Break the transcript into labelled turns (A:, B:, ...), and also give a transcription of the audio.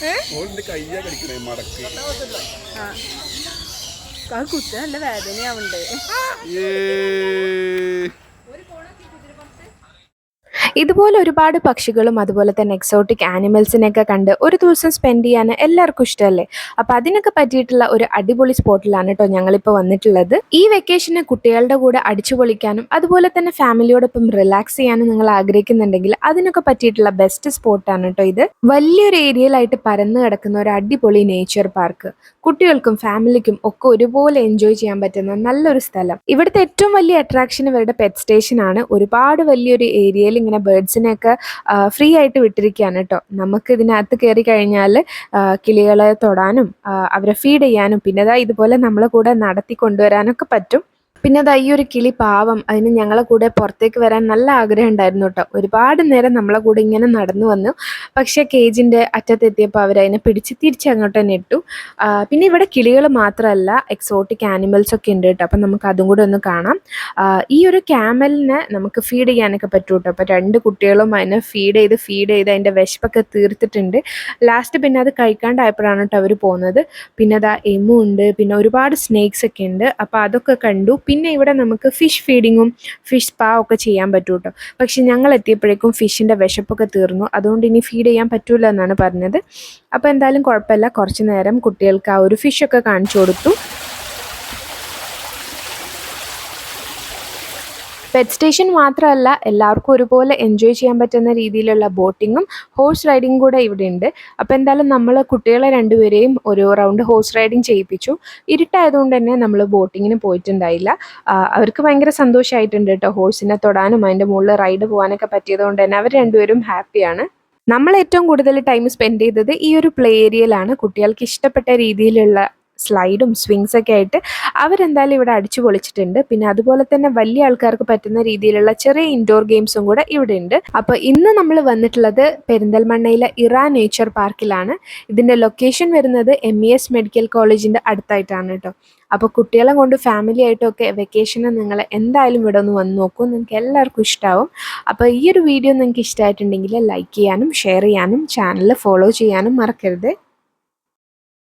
A: കയ്യാ കടിക്കണേ മടക്ക്.
B: കുത്ത നല്ല വേദനയാവുണ്ട്
C: ഇതുപോലെ ഒരുപാട് പക്ഷികളും അതുപോലെ തന്നെ എക്സോട്ടിക് ആനിമൽസിനെയൊക്കെ കണ്ട് ഒരു ദിവസം സ്പെൻഡ് ചെയ്യാൻ എല്ലാവർക്കും ഇഷ്ടമല്ലേ? അപ്പം അതിനൊക്കെ പറ്റിയിട്ടുള്ള ഒരു അടിപൊളി സ്പോട്ടിലാണ് കേട്ടോ ഞങ്ങളിപ്പോൾ വന്നിട്ടുള്ളത്. ഈ വെക്കേഷന് കുട്ടികളുടെ കൂടെ അടിച്ചു പൊളിക്കാനും അതുപോലെ തന്നെ ഫാമിലിയോടൊപ്പം റിലാക്സ് ചെയ്യാനും നിങ്ങൾ ആഗ്രഹിക്കുന്നുണ്ടെങ്കിൽ അതിനൊക്കെ പറ്റിയിട്ടുള്ള ബെസ്റ്റ് സ്പോട്ടാണ് കേട്ടോ ഇത്. വലിയൊരു ഏരിയയിലായിട്ട് പരന്നു കിടക്കുന്ന ഒരു അടിപൊളി നേച്ചർ പാർക്ക് കുട്ടികൾക്കും ഫാമിലിക്കും ഒക്കെ ഒരുപോലെ എൻജോയ് ചെയ്യാൻ പറ്റുന്ന നല്ലൊരു സ്ഥലം. ഇവിടുത്തെ ഏറ്റവും വലിയ അട്രാക്ഷൻ ഇവരുടെ പെറ്റ് സ്റ്റേഷൻ ആണ്. ഒരുപാട് വലിയൊരു ഏരിയയിൽ ഇങ്ങനെ ബേർഡ്സിനെയൊക്കെ ഫ്രീ ആയിട്ട് വിട്ടിരിക്കുകയാണ് കേട്ടോ നമുക്ക് ഇതിനകത്ത് കയറി കഴിഞ്ഞാൽ കിളികളെ തൊടാനും അവരെ ഫീഡ് ചെയ്യാനും പിന്നെ ഇതുപോലെ നമ്മളെ കൂടെ നടത്തി കൊണ്ടുവരാനൊക്കെ പറ്റും. പിന്നെ അത് ഈ ഒരു കിളി പാവം അതിന് ഞങ്ങളെ കൂടെ പുറത്തേക്ക് വരാൻ നല്ല ആഗ്രഹം ഉണ്ടായിരുന്നു കേട്ടോ. ഒരുപാട് നേരം നമ്മളെ കൂടെ ഇങ്ങനെ നടന്നു വന്നു. പക്ഷേ കേജിന്റെ അറ്റത്തെത്തിയപ്പോൾ അവരതിനെ പിടിച്ച് തിരിച്ച് അങ്ങോട്ട് തന്നെ ഇട്ടു. പിന്നെ ഇവിടെ കിളികൾ മാത്രമല്ല എക്സോട്ടിക് ആനിമൽസ് ഒക്കെ ഉണ്ട് കേട്ടോ. അപ്പം നമുക്ക് അതും കൂടെ ഒന്ന് കാണാം. ഈ ഒരു ക്യാമലിനെ നമുക്ക് ഫീഡ് ചെയ്യാനൊക്കെ പറ്റും കേട്ടോ. അപ്പോൾ രണ്ട് കുട്ടികളും അതിനെ ഫീഡ് ചെയ്ത് ഫീഡ് ചെയ്ത് അതിന്റെ വിശപ്പൊക്കെ തീർത്തിട്ടുണ്ട്. ലാസ്റ്റ് പിന്നെ അത് കഴിക്കാണ്ടായപ്പോഴാണ് കേട്ടോ അവർ പോകുന്നത് പിന്നെ അതാ എമു ഉണ്ട് പിന്നെ ഒരുപാട് സ്നേക്സ് ഒക്കെ ഉണ്ട്. അപ്പോൾ അതൊക്കെ കണ്ടു. പിന്നെ ഇവിടെ നമുക്ക് ഫിഷ് ഫീഡിങ്ങും ഫിഷ് സ്പാ ഒക്കെ ചെയ്യാൻ പറ്റും കേട്ടോ പക്ഷെ ഞങ്ങൾ എത്തിയപ്പോഴേക്കും ഫിഷിന്റെ വിശപ്പൊക്കെ തീർന്നു. അതുകൊണ്ട് ഇനി ഫീഡ് ചെയ്യാൻ പറ്റില്ല എന്നാണ് പറഞ്ഞത്. അപ്പോൾ എന്തായാലും കുഴപ്പമില്ല. കുറച്ച് നേരം കുട്ടികൾക്ക് ആ ഒരു ഫിഷൊക്കെ കാണിച്ചു കൊടുത്തു. പെറ്റ് സ്റ്റേഷൻ മാത്രമല്ല എല്ലാവർക്കും ഒരുപോലെ എൻജോയ് ചെയ്യാൻ പറ്റുന്ന രീതിയിലുള്ള ബോട്ടിങ്ങും ഹോഴ്സ് റൈഡിങ്ങും കൂടെ ഇവിടെ ഉണ്ട്. അപ്പോൾ എന്തായാലും നമ്മൾ കുട്ടികളെ രണ്ടുപേരെയും ഒരു റൗണ്ട് ഹോഴ്സ് റൈഡിങ് ചെയ്യിപ്പിച്ചു. ഇരുട്ടായതുകൊണ്ട് തന്നെ നമ്മൾ ബോട്ടിങ്ങിന് പോയിട്ടുണ്ടായില്ല. അവർക്ക് ഭയങ്കര സന്തോഷമായിട്ടുണ്ട് കേട്ടോ ഹോഴ്സിനെ തൊടാനും അതിന്റെ മുകളിൽ റൈഡ് പോകാനൊക്കെ പറ്റിയതുകൊണ്ട് തന്നെ അവർ രണ്ടുപേരും ഹാപ്പിയാണ് നമ്മൾ ഏറ്റവും കൂടുതൽ ടൈം സ്പെൻഡ് ചെയ്തത് ഈ ഒരു പ്ലേ ഏരിയയിലാണ് കുട്ടികൾക്ക് ഇഷ്ടപ്പെട്ട രീതിയിലുള്ള സ്ലൈഡും സ്വിങ്സ് ഒക്കെ ആയിട്ട് അവരെന്തായാലും ഇവിടെ അടിച്ചു പൊളിച്ചിട്ടുണ്ട്. പിന്നെ അതുപോലെ തന്നെ വലിയ ആൾക്കാർക്ക് പറ്റുന്ന രീതിയിലുള്ള ചെറിയ ഇൻഡോർ ഗെയിംസും കൂടെ ഇവിടെ ഉണ്ട്. അപ്പോൾ ഇന്ന് നമ്മൾ വന്നിട്ടുള്ളത് പെരിന്തൽമണ്ണയിലെ ഇറാ നേച്ചർ പാർക്കിലാണ് ഇതിന്റെ ലൊക്കേഷൻ വരുന്നത് എം ഇ എസ് മെഡിക്കൽ കോളേജിന്റെ അടുത്തായിട്ടാണ് കേട്ടോ. അപ്പോൾ കുട്ടികളെ കൊണ്ട് ഫാമിലി ആയിട്ടൊക്കെ വെക്കേഷന് നിങ്ങൾ എന്തായാലും ഇവിടെ ഒന്ന് വന്ന് നോക്കൂ. നിങ്ങൾക്ക് എല്ലാവർക്കും ഇഷ്ടമാവും അപ്പോൾ ഈ ഒരു വീഡിയോ നിങ്ങൾക്ക് ഇഷ്ടമായിട്ടുണ്ടെങ്കിൽ ലൈക്ക് ചെയ്യാനും ഷെയർ ചെയ്യാനും ചാനൽ ഫോളോ ചെയ്യാനും മറക്കരുത്.